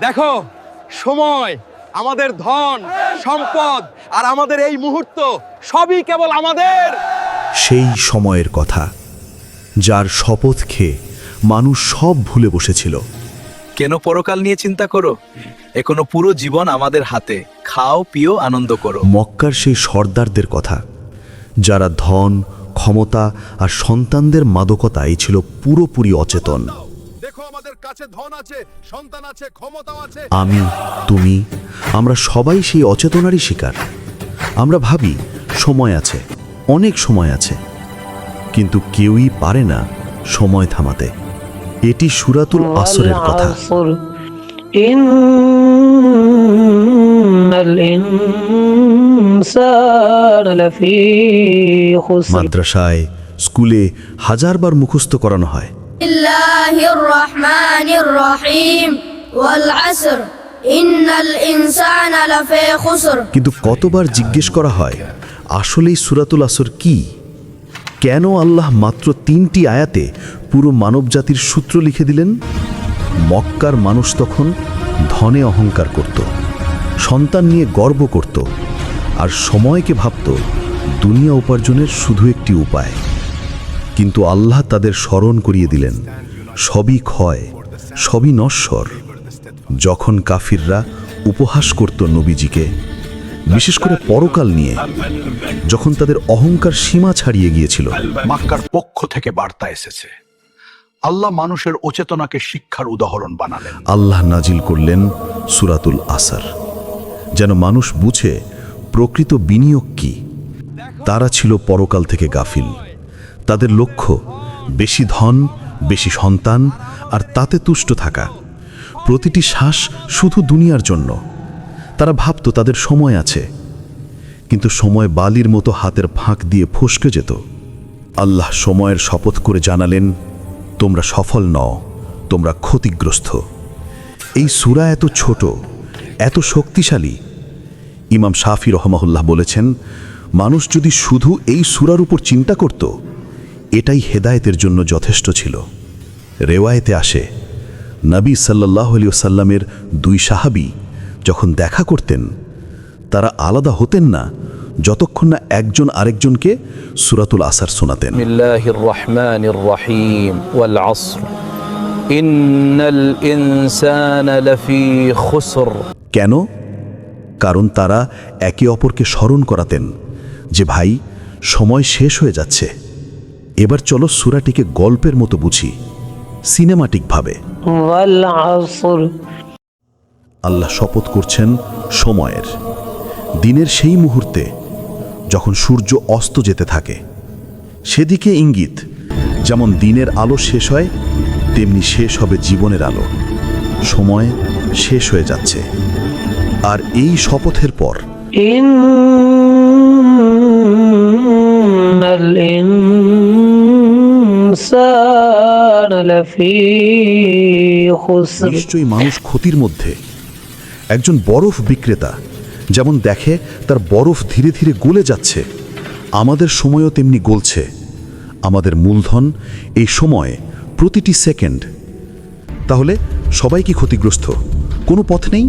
দেখো সময় আমাদের ধন সম্পদ আর আমাদের এই মুহূর্ত সবই কেবল আমাদের। সেই সময়ের কথা যার শপথ খেয়ে মানুষ সব ভুলে বসেছিল। কেন পরকাল নিয়ে চিন্তা করো? এখনও পুরো জীবন আমাদের হাতে। খাও পিও আনন্দ করো। মক্কার সেই সর্দারদের কথা যারা ধন ক্ষমতা আর সন্তানদের মাদকতায় ছিল পুরোপুরি অচেতন। কাছে ধন আছে সন্তান আছে ক্ষমতাও আছে। আমি তুমি আমরা সবাই সেই অচেতনারই শিকার। আমরা ভাবি সময় আছে অনেক সময় আছে। কিন্তু কেউই পারে না সময় থামাতে। এটি সুরাতুল আসরের কথা। মাদ্রাসায় স্কুলে হাজারবার মুখস্থ করানো হয়। الله الرحمن الرحيم والعصر إن الإنسان لفي خسر কিন্তু কতবার জিজ্ঞেস করা হয় আসলেই সুরাতুল আসর কি কেন আল্লাহ মাত্র তিনটি আয়াতে পুরো মানবজাতির সূত্র লিখে দিলেন মক্কার মানুষ তখন ধনে অহংকার করত সন্তান নিয়ে গর্ব করত আর সময়কে ভাবত দুনিয়া উপার্জনের শুধু একটি উপায় কিন্তু আল্লাহ তাদের স্মরণ করিয়ে দিলেন সবই ক্ষয় সবই নশ্বর। যখন কাফিররা উপহাস করত নবীজিকে বিশেষ করে পরকাল নিয়ে যখন তাদের অহংকার সীমা ছাড়িয়ে গিয়েছিল। মাক্কার পক্ষ থেকে বার্তা এসেছে। আল্লাহ মানুষের অচেতনাকে শিক্ষার উদাহরণ বানালেন। আল্লাহ নাজিল করলেন সুরাতুল আসার যেন মানুষ বুঝে প্রকৃত বিনিয়োগ কি। তারা ছিল পরকাল থেকে গাফিল। তাদের লক্ষ্য, বেশি ধন, বেশি সন্তান, আর তাতে তুষ্ট থাকা। প্রতিটি শ্বাস শুধু দুনিয়ার জন্য। তারা ভাবত তাদের সময় আছে। কিন্তু সময় বালির মতো হাতের ফাঁক দিয়ে ফসকে যেত। আল্লাহ সময়ের শপথ করে জানালেন, তোমরা সফল নও, তোমরা ক্ষতিগ্রস্ত। এই সুরা এত ছোট, এত শক্তিশালী। ইমাম শাফি রহমাহুল্লাহ বলেছেন, মানুষ যদি শুধু এই সুরার উপর চিন্তা করত এটাই হেদায়েতের জন্য যথেষ্ট ছিল। রেওয়ায়েতে আসে নবী সাল্লাহ আলী সাল্লামের দুই সাহাবি যখন দেখা করতেন তারা আলাদা হতেন না যতক্ষণ না একজন আরেকজনকে সুরাতুল আসার শোনাতেন। কেন? কারণ তারা একে অপরকে স্মরণ করাতেন যে ভাই সময় শেষ হয়ে যাচ্ছে। এবার চলো সুরাটিকে গল্পের মতো বুঝি সিনেমাটিকভাবে আল্লাহ শপথ করছেন সময়ের। দিনের সেই মুহূর্তে যখন সূর্য অস্ত যেতে থাকে সেদিকে ইঙ্গিত যেমন দিনের আলো শেষ হয় তেমনি শেষ হবে জীবনের আলো। সময় শেষ হয়ে যাচ্ছে। আর এই শপথের পর নিশ্চয়ই মানুষ ক্ষতির মধ্যে। একজন বরফ বিক্রেতা যেমন দেখে, তার বরফ ধীরে ধীরে গলে যাচ্ছে। আমাদের সময়ও তেমনি গলছে। আমাদের মূলধন এই সময়ে প্রতিটি সেকেন্ড। তাহলে সবাই কি ক্ষতিগ্রস্ত? কোনো পথ নেই?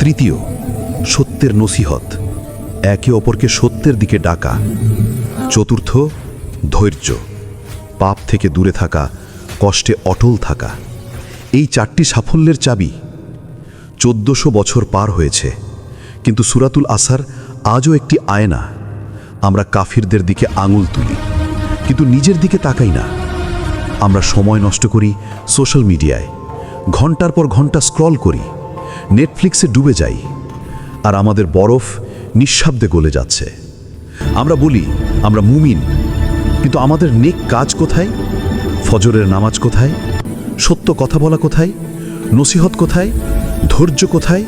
তৃতীয়, সত্যের নসিহত, একে অপরকে সত্যের দিকে ডাকা। চতুর্থ, ধৈর্য, পাপ থেকে দূরে থাকা, কষ্টে অটল থাকা। এই চারটি সাফল্যের চাবি চোদ্দশো বছর পার হয়েছে, কিন্তু সুরাতুল আসার আজও একটি আয়না। আমরা কাফিরদের দিকে আঙুল তুলি, কিন্তু নিজের দিকে তাকাই না। আমরা সময় নষ্ট করি সোশ্যাল মিডিয়ায়, ঘণ্টার পর ঘণ্টা স্ক্রল করি। নেটফ্লিক্সে ডুবে যাই। আর আমাদের বরফ নিঃশব্দে গলে যাচ্ছে। আমরা বলি, আমরা মুমিন। কিন্তু আমাদের নেক কাজ কোথায়? ফজরের নামাজ কোথায়? সত্য কথা বলা কোথায়? নসিহত কোথায়? ধৈর্য কোথায়?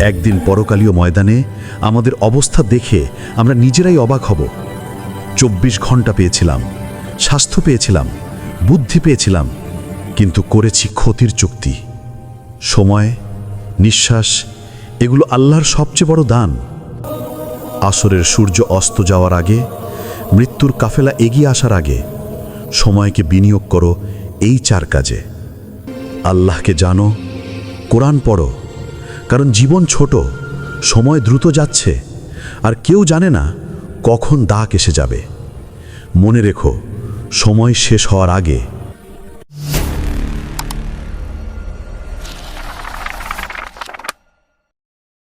একদিন পরকালীয় ময়দানে আমাদের অবস্থা দেখে আমরা নিজেরাই অবাক হব। চব্বিশ ঘণ্টা পেয়েছিলাম, স্বাস্থ্য পেয়েছিলাম, বুদ্ধি পেয়েছিলাম, কিন্তু করেছি ক্ষতির চুক্তি। সময় নিঃশ্বাস, এগুলো আল্লাহর সবচেয়ে বড় দান। আসরের সূর্য অস্ত যাওয়ার আগে, মৃত্যুর কাফেলা এগিয়ে আসার আগে, সময়কে বিনিয়োগ করো এই চার কাজে। আল্লাহকে জানো, কোরআন পড়ো, কারণ জীবন ছোট, সময় দ্রুত যাচ্ছে, আর কেউ জানে না কখন দাগ এসে যাবে। মনে রেখো, সময় শেষ হওয়ার আগে